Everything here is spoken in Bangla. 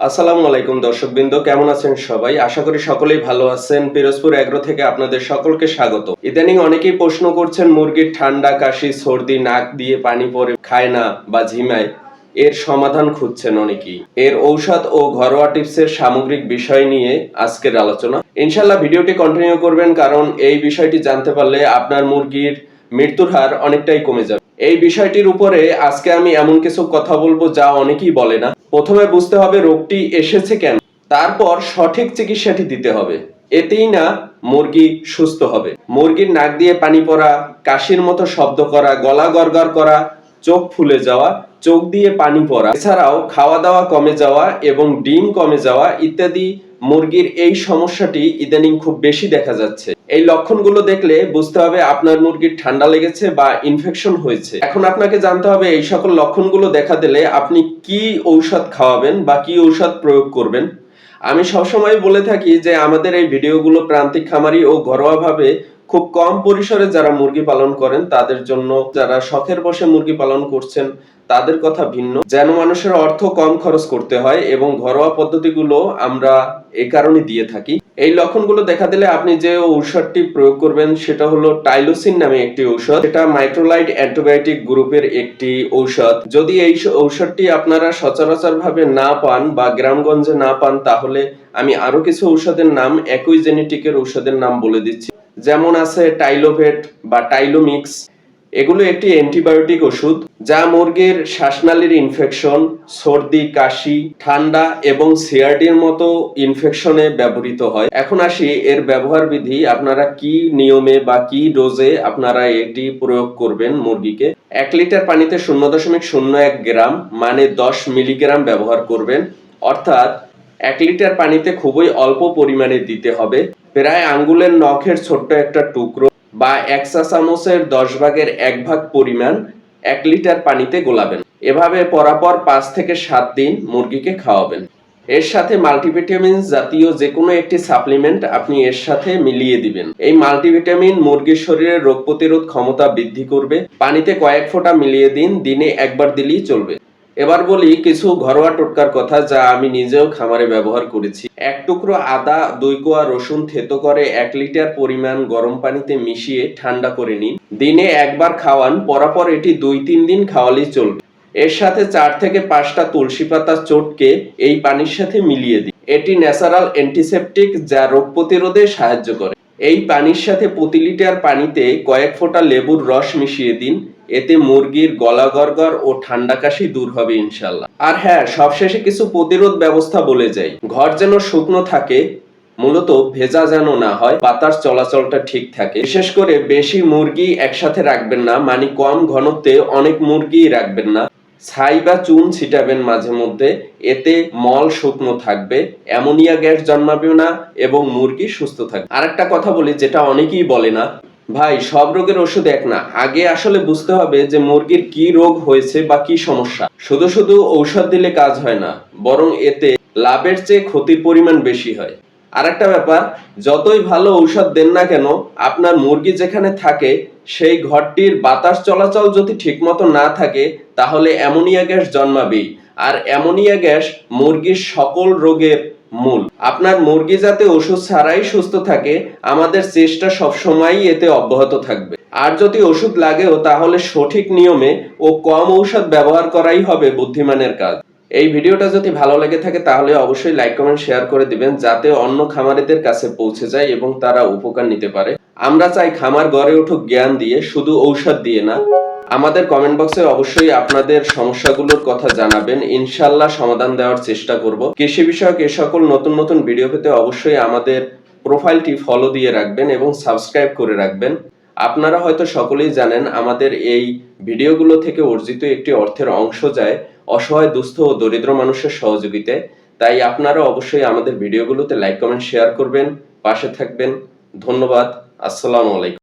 আসসালামু আলাইকুম দর্শকবৃন্দ, কেমন আছেন সবাই? আশা করি সকলেই ভালো আছেন। পিরোজপুর এগ্রো থেকে আপনাদের সকলকে স্বাগত। ইদানিং অনেকেই প্রশ্ন করছেন, মুরগির ঠান্ডা, কাশি, সর্দি, নাক দিয়ে পানি পড়ে খায় না বা ঝিমায়। এর সমাধান খুঁজছেন অনেকেই। এর ঔষধ ও ঘরোয়া টিপসের সামগ্রিক বিষয় নিয়ে আজকের আলোচনা। ইনশাল্লাহ ভিডিওটি কন্টিনিউ করবেন, কারণ এই বিষয়টি জানতে পারলে আপনার মুরগির মৃত্যুর হার অনেকটাই কমে যাবে। এই বিষয়টির উপরে আজকে আমি এমন কিছু কথা বলব যা অনেকেই বলে না। প্রথমে বুঝতে হবে রোগটি এসেছে কেন। তারপর সঠিক চিকিৎসাটি দিতে হবে। এতেই না মুরগি সুস্থ হবে। মুরগির নাক দিয়ে পানি পড়া, কাশির মতো শব্দ করা, গলা গরগর করা, চোখ ফুলে যাওয়া চোখ দিয়ে পানি পড়া। এছাড়াও খাওয়া দাওয়া কমে যাওয়া এবং ডিম কমে যাওয়া ইত্যাদি মুরগির এই সমস্যাটি ইদানিং খুব বেশি দেখা যাচ্ছে। এই লক্ষণগুলো দেখলে বুঝতে হবে আপনার মুরগির ঠান্ডা লেগেছে বা ইনফেকশন হয়েছে। এখন আপনাকে জানতে হবে এই সকল লক্ষণগুলো দেখা দিলে আপনি কি ঔষধ খাওয়াবেন বা কি ঔষধ প্রয়োগ করবেন। আমি সবসময় বলে থাকি যে আমাদের এই ভিডিওগুলো প্রান্তিক খামারি ও ঘরোয়াভাবে খুব কম পরিসরে যারা মুরগি পালন করেন, তাদের জন্য যারা শখের বসে মুরগি পালন করছেন, তাদের কথা ভিন্ন। যেন মানুষের অর্থ কম খরচ করতে হয় এবং ঘরোয়া পদ্ধতিগুলো আমরা এ কারণে দিয়ে থাকি। এই লক্ষণগুলো দেখা দিলে আপনি যে ঔষধটি প্রয়োগ করবেন, সেটা হলো টাইলোসিন নামে একটি ঔষধ। এটা মাইক্রোলাইট অ্যান্টিবায়োটিক গ্রুপের একটি ঔষধ। যদি এই ঔষধটি আপনারা সচরাচর ভাবে না পান বা গ্রামগঞ্জে না পান, তাহলে আমি আরও কিছু ঔষধের নাম, একই জেনেটিকের ঔষধের নাম বলে দিচ্ছি। যেমন আছে টাইলোভেট বা টাইলোমিক্স, এগুলো একটি অ্যান্টিবায়োটিক ওষুধ যা মুরগির শ্বাসনালীর ইনফেকশন সর্দি, কাশি, ঠান্ডা এবং সিআরডির মতো ইনফেকশনে ব্যবহৃত হয়। এখন আসি এর ব্যবহার বিধি, আপনারা কি নিয়মে বা কি ডোজে আপনারা এটি প্রয়োগ করবেন মুরগিকে? এক লিটার পানিতে শূন্য দশমিক শূন্য এক গ্রাম মানে দশ মিলিগ্রাম ব্যবহার করবেন। অর্থাৎ এক লিটার পানিতে খুবই অল্প পরিমাণে দিতে হবে। প্রায় আঙ্গুলের নখের ছোট্ট একটা টুকরো বা এক চা চামচের দশ ভাগের এক ভাগ পরিমাণ এক লিটার পানিতে গোলাবেন। এভাবে পরাপর পাঁচ থেকে সাত দিন মুরগিকে খাওয়াবেন। এর সাথে মাল্টিভিটামিন জাতীয় যে কোনো একটি সাপ্লিমেন্ট আপনি এর সাথে মিলিয়ে দিবেন। এই মাল্টিভিটামিন মুরগির শরীরের রোগ প্রতিরোধ ক্ষমতা বৃদ্ধি করবে। পানিতে কয়েক ফোঁটা মিলিয়ে দিন, দিনে একবার দিলেই চলবে। এবার বলি কিছু ঘরোয়া টোটকার কথা যা আমি নিজেও খামারে ব্যবহার করেছি। এক টুকরো আদা, দুই কোয়া রসুন থেতো করে এক লিটার পরিমাণ গরম পানিতে মিশিয়ে ঠান্ডা করে নিন। দিনে একবার খাওয়ান, পরাপর এটি দুই তিন দিন খাওয়ালেই চলবে। এর সাথে চার থেকে পাঁচটা তুলসী পাতা চটকে এই পানির সাথে মিলিয়ে দিন। এটি ন্যাচারাল অ্যান্টিসেপটিক যা রোগ প্রতিরোধে সাহায্য করে। এই পানির সাথে প্রতি লিটার পানিতে কয়েক ফোঁটা লেবুর রস মিশিয়ে দিন, এতে মুরগির গলা গরগর ও ঠান্ডা কাশি দূর হবে ইনশাল্লাহ আর হ্যাঁ সবশেষে কিছু প্রতিরোধ ব্যবস্থা বলে যাই। ঘর যেন শুকনো থাকে, মূলত ভেজা যেন না হয়, পাতার চলাচলটা ঠিক থাকে। বিশেষ করে বেশি মুরগি একসাথে রাখবেন না মানে কম ঘনত্বে অনেক মুরগি রাখবেন না। ছাই বা চুন ছিটাবেন মাঝে মধ্যে, এতে মল শুকনো থাকবে, অ্যামোনিয়া গ্যাস জন্মাবে না এবং মুরগি সুস্থ থাকবে। আরেকটা কথা বলি যেটা অনেকেই বলে না, ভাই, সব রোগের ওষুধ এক না, আগে আসলে বুঝতে হবে যে মুরগির কি রোগ হয়েছে বা কি সমস্যা। শুধু শুধু ঔষধ দিলে কাজ হয় না, বরং এতে লাভের চেয়ে ক্ষতির পরিমাণ বেশি হয়। আরেকটা ব্যাপার, যতই ভালো ঔষধ দেন না কেন, আপনার মুরগি যেখানে থাকে সেই ঘরটির বাতাস চলাচল যদি ঠিকমতো না থাকে, তাহলে অ্যামোনিয়া গ্যাস জন্মাবেই। আর অ্যামোনিয়া গ্যাস মুরগির সকল রোগের মূল। আপনার মুরগি যাতে ওষুধ ছাড়াই সুস্থ থাকে, আমাদের চেষ্টা সবসময়ই এতে অব্যাহত থাকবে। আর যদি ওষুধ লাগেও, তাহলে সঠিক নিয়মে ও কম ঔষধ ব্যবহার করাই হবে বুদ্ধিমানের কাজ। এই ভিডিওটা যদি ভালো লেগে থাকে, তাহলে অবশ্যই লাইক, কমেন্ট, শেয়ার করে দিবেন, যাতে অন্য খামারিদের কাছে পৌঁছে যায় এবং তারা উপকার নিতে পারে। আমরা চাই খামার গড়ে উঠুক জ্ঞান দিয়ে, শুধু ঔষধ দিয়ে না। আমাদের কমেন্ট বক্সে অবশ্যই আপনাদের সমস্যাগুলোর কথা জানাবেন। ইনশাল্লাহ সমাধান দেওয়ার চেষ্টা করব। কৃষি বিষয়ক এ সকল নতুন নতুন ভিডিও পেতে অবশ্যই আমাদের প্রোফাইলটি ফলো দিয়ে রাখবেন এবং সাবস্ক্রাইব করে রাখবেন। আপনারা হয়তো সকলেই জানেন, আমাদের এই ভিডিওগুলো থেকে অর্জিত একটি অর্থের অংশ যায় অসহায়, দুস্থ ও দরিদ্র মানুষের সহযোগিতায় তাই আপনারা অবশ্যই আমাদের ভিডিওগুলোতে লাইক কমেন্ট শেয়ার করবেন, পাশে থাকবেন। ধন্যবাদ। আসসালামু আলাইকুম।